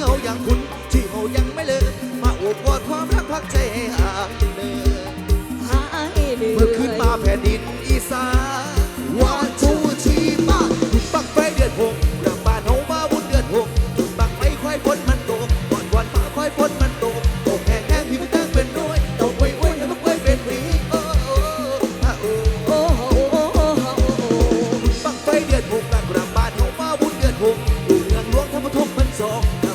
ที่เขายังคุณที่เขายังไม่เลิกมาอวดกอดความรักพักใจให้หาเดินหเหนื่อยเมื่อขึ้นมาแผ่นดินอีสานวันทูชีบ้านคุณปักไฟเดือดหกหลังบ้านเฮามาบุญเดือดหกคุณบักไฟควายพ้นมันโตก่อนวันมาควายพ้นมันโตตกแห้งแห้งผิวตั้งเป็นน้อยตกไว้ไวยแล้วมันค่อยเป็นหวีโอ้โอ้โอ้โอ้โอ้โอ้โอ้โอ้ปักไฟเดือนหกหลังบ้านเขามาบุญเดือนหกดูเรื่องหลวงทำมาทบมันสอง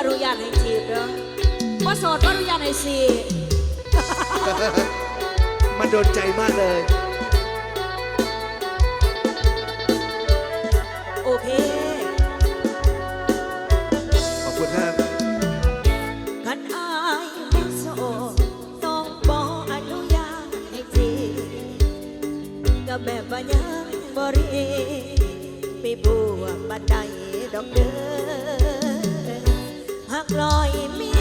บ่รู้ยานให้จีบเนาะบ่โสดบ่รู้ยานให้สีมันโดนใจมากเลย โอเคขอบคุณครับกันอายบ่โสดต้องบ่อนุญาตให้จีบกับแบบบ่ยังบ่รีม่บัวบันไดดอกเด้อ ลอยมี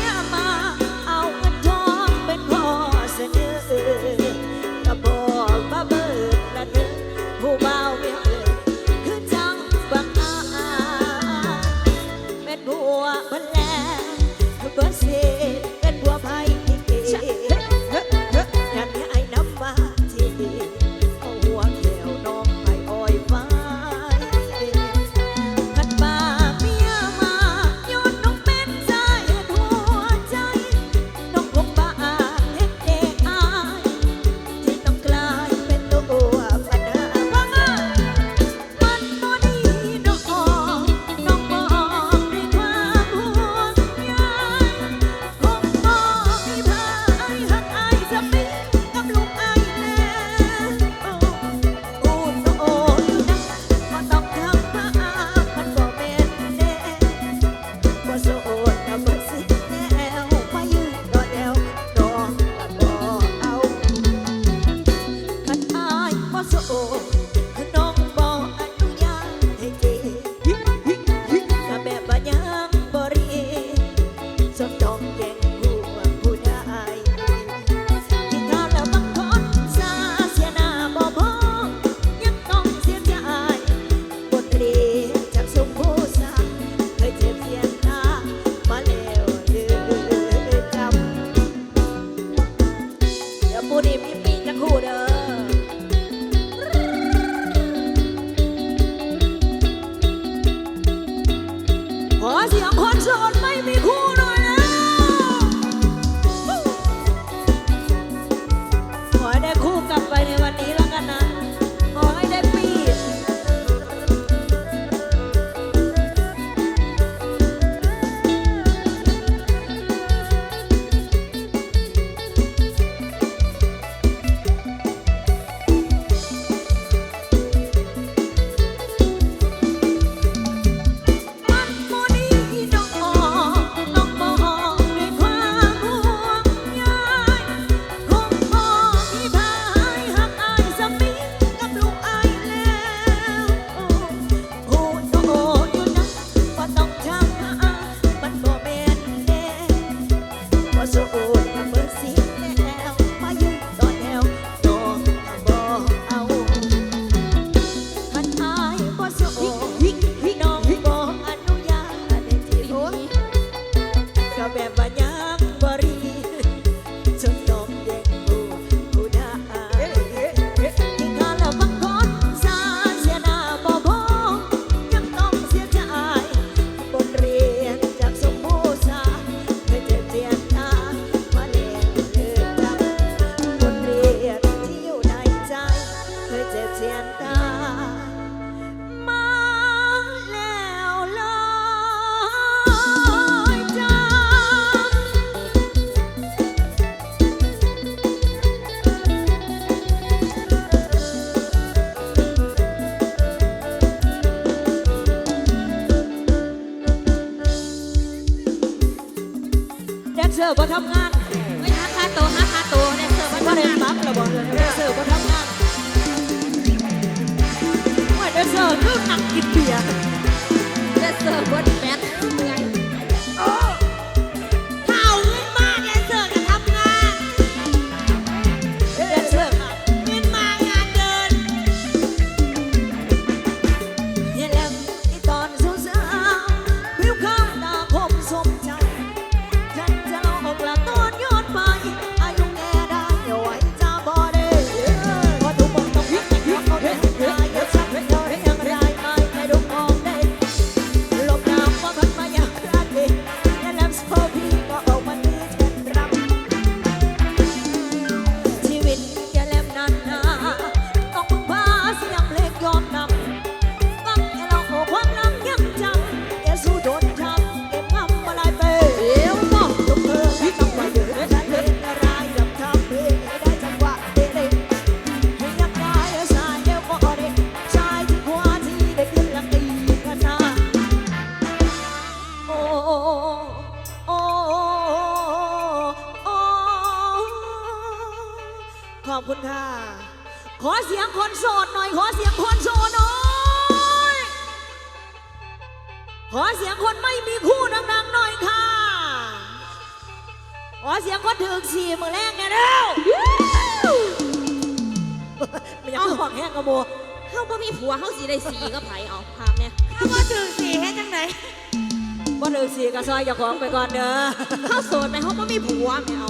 เสียงคนถึงสี่มือแรกกัน่เร็วมันยังห่วงแห้งกระโบเข้าบ่มีผัวเข้าสีได้สีก็ไผเอาภาพเนี่ยข้าบ่ถึงสี่เฮ็ดจังไดบ่ถึงสี่ก็ซอยจะของไปก่อนเด้อเข้าโสดไปเข้าบ่มีผัวแม่เอา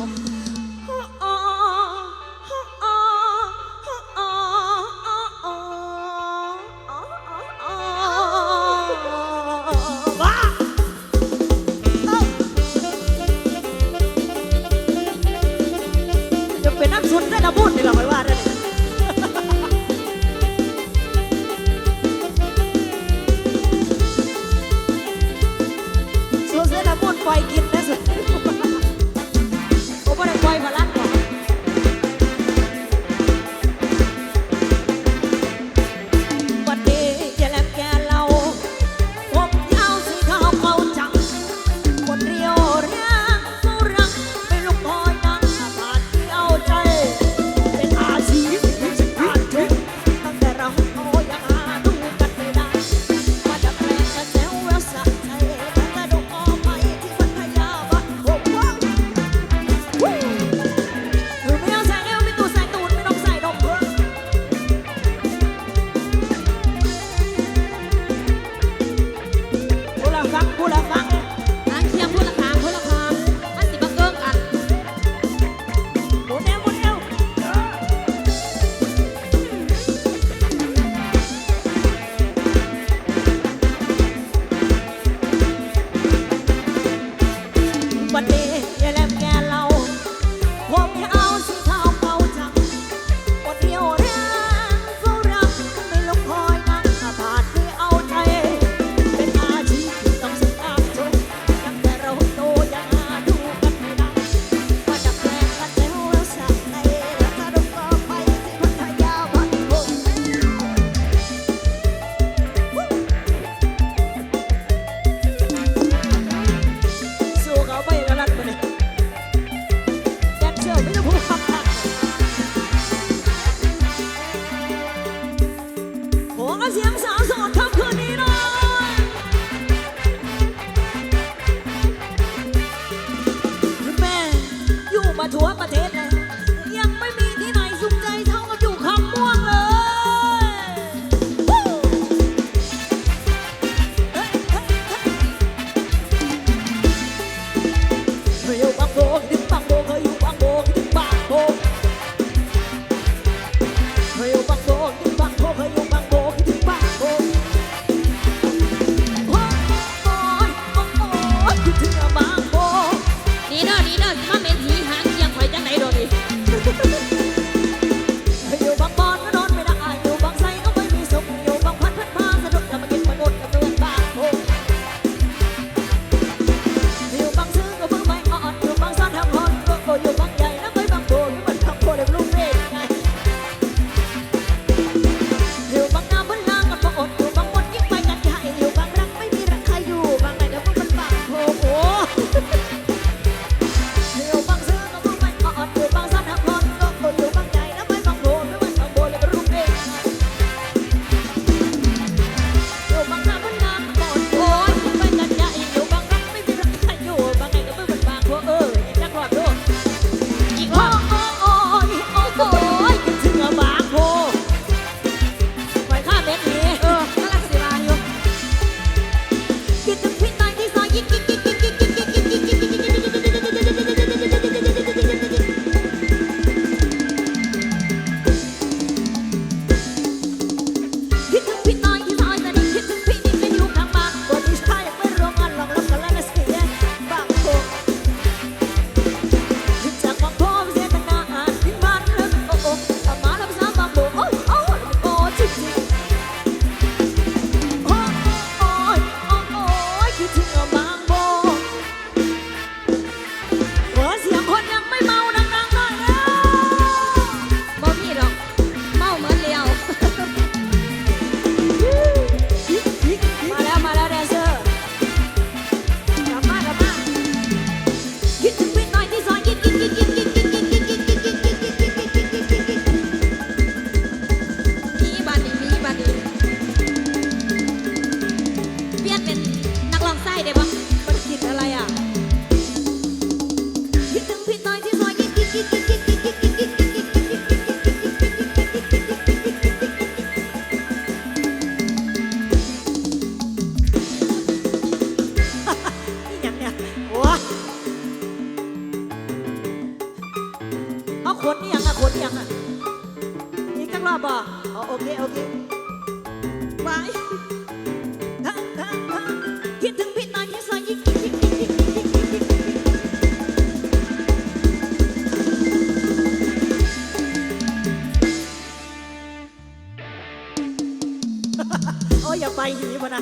había pensado.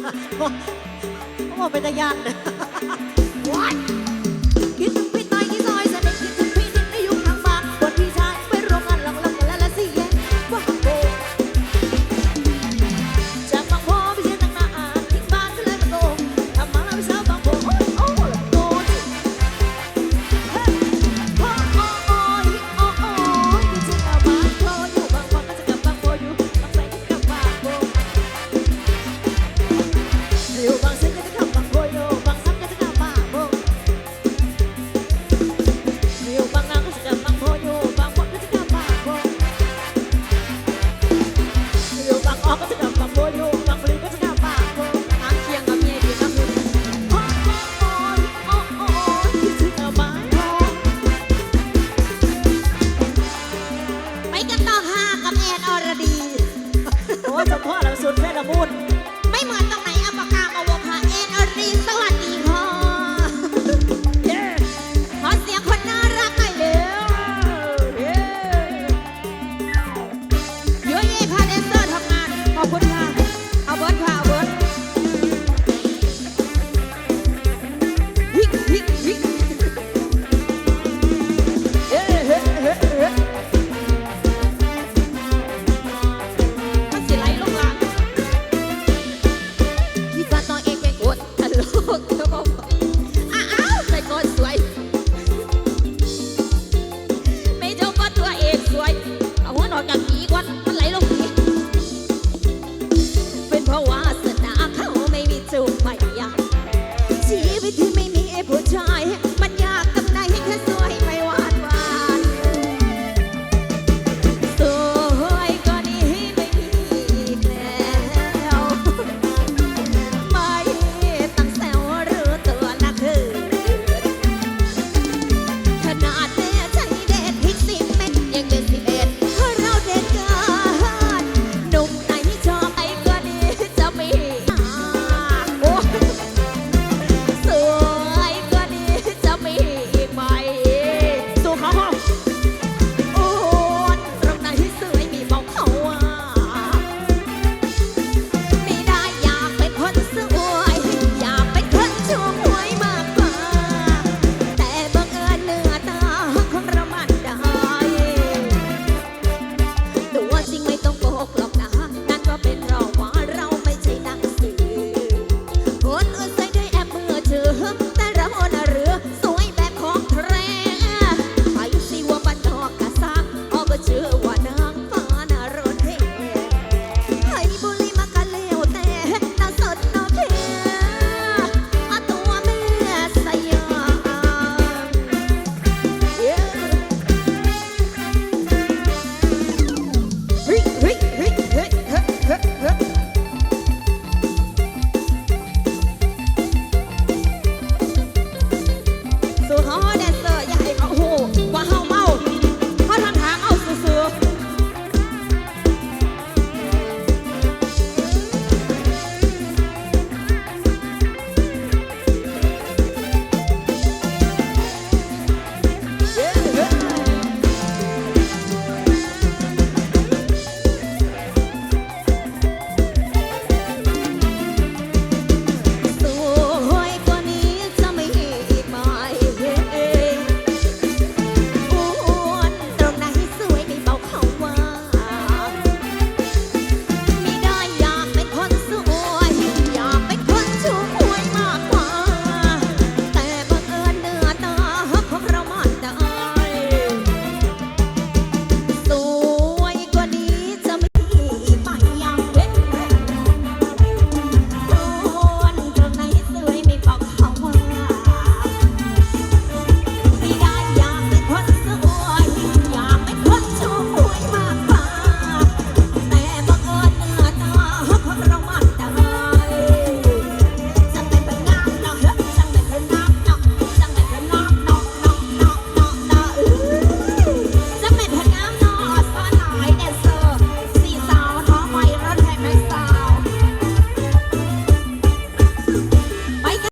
นะว่าเป็นตะยานเลย